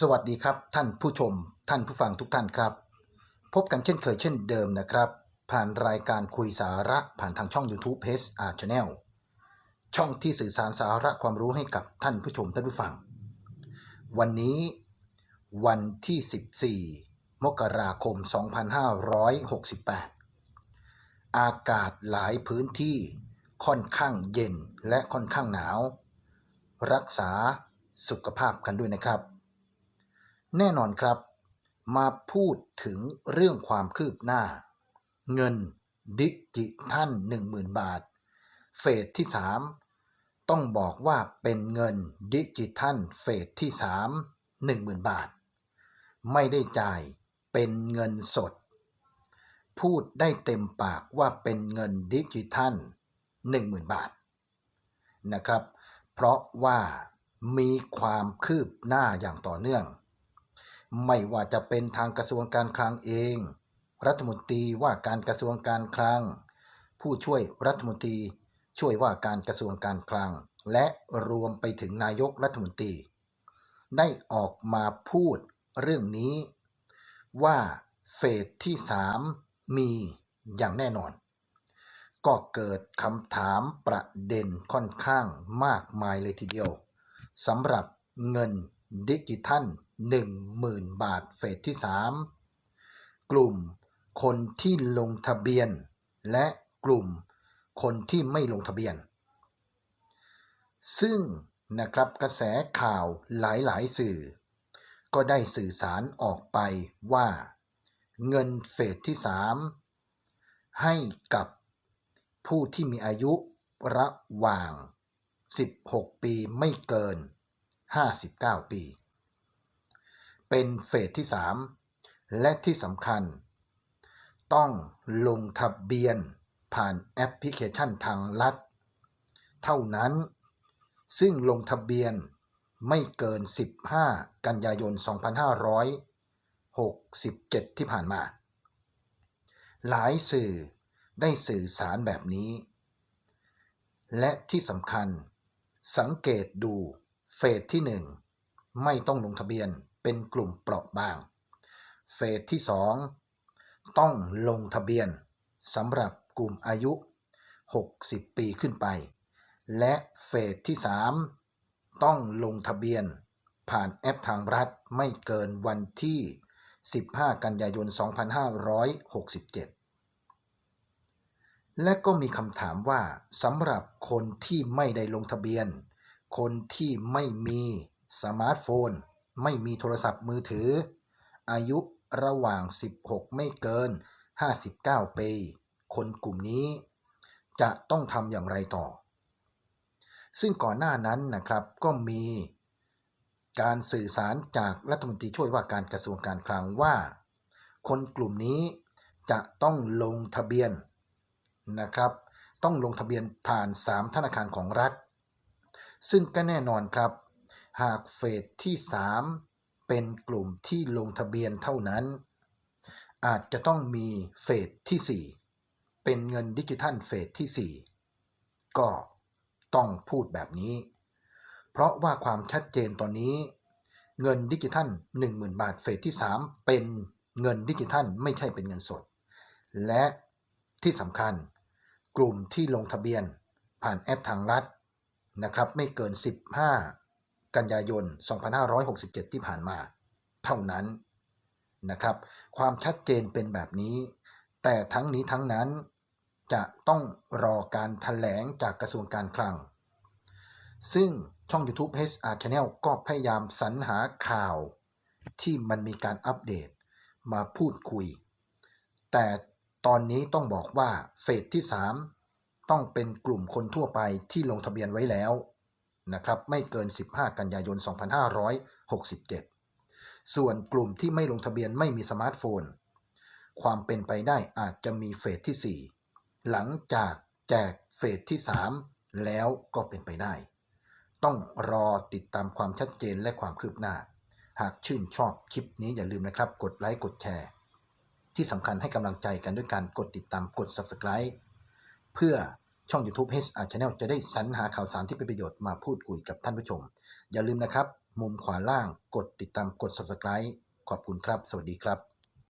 สวัสดีครับท่านผู้ชม ท่านผู้ฟังทุกท่านครับ พบกันเช่นเคยเช่นเดิมนะครับ ผ่านรายการคุยสาระผ่านทางช่อง YouTube h r Channel ช่องที่สื่อสารสาระความรู้ให้กับท่านผู้ชมท่านผู้ฟัง วันนี้วันที่ 14 มกราคม 2568 อากาศหลายพื้นที่ค่อนข้างเย็นและค่อนข้างหนาว รักษาสุขภาพกันด้วยนะครับ แน่นอนครับ มาพูดถึงเรื่องความคืบหน้า เงินดิจิทัล10,000 บาท เฟสที่ 3 ต้องบอกว่าเป็นเงินดิจิทัลเฟสที่ 3 10,000 บาท ไม่ได้จ่ายเป็นเงินสด พูดได้เต็มปากว่าเป็นเงินดิจิทัล10,000 บาทนะครับ เพราะว่ามีความคืบหน้าอย่างต่อเนื่อง ไม่ว่าจะเป็นทางกระทรวงการคลังเอง รัฐมนตรีว่าการกระทรวงการคลัง ผู้ช่วยรัฐมนตรีช่วยว่าการกระทรวงการคลัง และรวมไปถึงนายกรัฐมนตรี ได้ออกมาพูดเรื่องนี้ว่าเฟสที่ 3 มีอย่างแน่นอน ก็เกิดคำถามประเด็นค่อนข้างมากมายเลยทีเดียวสำหรับเงิน ดิจิทัล10,000 บาทเฟสที่ 3 กลุ่มคนที่ลงทะเบียน และกลุ่มคนที่ไม่ลงทะเบียน ซึ่งนะครับกระแสข่าวหลายๆ สื่อ ก็ได้สื่อสารออกไปว่า เงินเฟสที่ 3 ให้กับผู้ที่มีอายุระหว่าง 16 ปีไม่เกิน 59 ปี เป็นเฟสที่ 3 และที่สำคัญ ต้องลงทะเบียนผ่านแอปพลิเคชันทางลัด เท่านั้น ซึ่งลงทะเบียนไม่เกิน 15 กันยายน 2567 ที่ผ่านมา หลายสื่อได้สื่อสารแบบนี้ และที่สำคัญสังเกตดู เฟสที่ 1 ไม่ต้องลงทะเบียนเป็นกลุ่มเปราะบาง เฟสที่ 2 ต้องลงทะเบียนสำหรับกลุ่มอายุ 60 ปีขึ้นไป และเฟสที่ 3 ต้องลงทะเบียน ผ่านแอปทางรัฐไม่เกินวันที่ 15 กันยายน 2567 และก็มีคำถามว่าสำหรับคนที่ไม่ได้ลงทะเบียน คนที่ไม่มีสมาร์ทโฟน ไม่มีโทรศัพท์มือถือ อายุระหว่าง 16 ไม่เกิน 59 ปี คนกลุ่มนี้ จะต้องทำอย่างไรต่อ ซึ่งก่อนหน้านั้นนะครับก็มีการสื่อสารจากรัฐมนตรีช่วยว่าการกระทรวงการคลังว่า คนกลุ่มนี้จะต้องลงทะเบียนนะครับ ต้องลงทะเบียนผ่าน 3 ธนาคารของรัฐ ซึ่งก็แน่นอนครับ หากเฟสที่ 3 เป็นกลุ่มที่ลงทะเบียนเท่านั้น อาจจะต้องมีเฟสที่ 4 เป็นเงินดิจิทัลเฟสที่ 4 ก็ต้องพูดแบบนี้ เพราะว่าความชัดเจนตอนนี้ เงินดิจิทัล 10,000 บาทเฟสที่ 3 เป็นเงินดิจิทัลไม่ใช่เป็นเงินสด และที่สำคัญ กลุ่มที่ลงทะเบียนผ่านแอปทางรัฐ นะครับไม่เกิน 15 กันยายน 2567 ที่ผ่านมาเท่านั้นนะครับ ความชัดเจนเป็นแบบนี้ แต่ทั้งนี้ทั้งนั้นจะต้องรอการถแถลงจากกระทรวงการคลัง ซึ่งช่อง YouTube HR Channel ก็พยายามสรรหาข่าวที่มันมีการอัปเดตมาพูดคุย แต่ตอนนี้ต้องบอกว่าเฟสที่ 3 ต้องเป็นกลุ่มคนทั่วไปที่ลงทะเบียนไว้แล้วนะครับไม่เกิน 15 กันยายน 2567 ส่วนกลุ่มที่ไม่ลงทะเบียนไม่มีสมาร์ทโฟน ความเป็นไปได้อาจจะมีเฟสที่ 4 หลังจากแจกเฟสที่ 3 แล้วก็เป็นไปได้ ต้องรอติดตามความชัดเจนและความคืบหน้า หากชื่นชอบคลิปนี้อย่าลืมนะครับ กดไลค์กดแชร์ ที่สำคัญให้กำลังใจกันด้วยการกดติดตามกด Subscribe เพื่อช่อง YouTube HR Channel จะได้สรรหาข่าวสารที่เป็นประโยชน์มาพูดคุยกับท่านผู้ชม อย่าลืมนะครับ มุมขวาล่างกดติดตามกด subscribe ขอบคุณครับ สวัสดีครับ